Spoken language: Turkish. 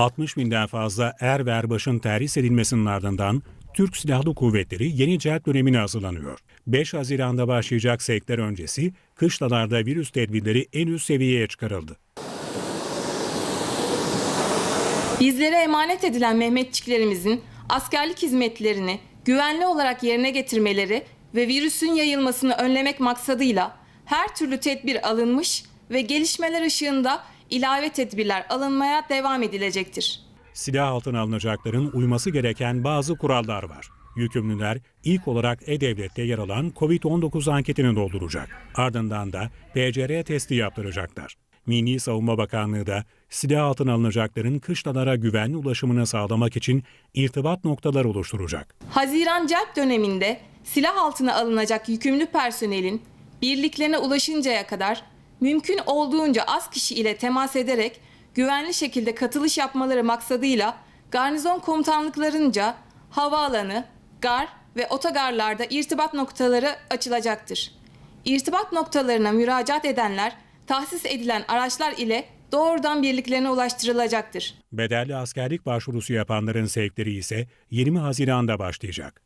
60 binden fazla er ve erbaşın terhis edilmesinin ardından Türk Silahlı Kuvvetleri yeni celp dönemine hazırlanıyor. 5 Haziran'da başlayacak sevkler öncesi kışlalarda virüs tedbirleri en üst seviyeye çıkarıldı. Bizlere emanet edilen Mehmetçiklerimizin askerlik hizmetlerini güvenli olarak yerine getirmeleri ve virüsün yayılmasını önlemek maksadıyla her türlü tedbir alınmış ve gelişmeler ışığında ilave tedbirler alınmaya devam edilecektir. Silah altına alınacakların uyması gereken bazı kurallar var. Yükümlüler ilk olarak E-Devlet'te yer alan COVID-19 anketini dolduracak. Ardından da PCR testi yaptıracaklar. Milli Savunma Bakanlığı da silah altına alınacakların kışlalara güvenli ulaşımını sağlamak için irtibat noktaları oluşturacak. Haziran celp döneminde silah altına alınacak yükümlü personelin birliklerine ulaşıncaya kadar mümkün olduğunca az kişi ile temas ederek güvenli şekilde katılış yapmaları maksadıyla garnizon komutanlıklarınca havaalanı, gar ve otogarlarda irtibat noktaları açılacaktır. İrtibat noktalarına müracaat edenler tahsis edilen araçlar ile doğrudan birliklerine ulaştırılacaktır. Bedelli askerlik başvurusu yapanların sevkleri ise 20 Haziran'da başlayacak.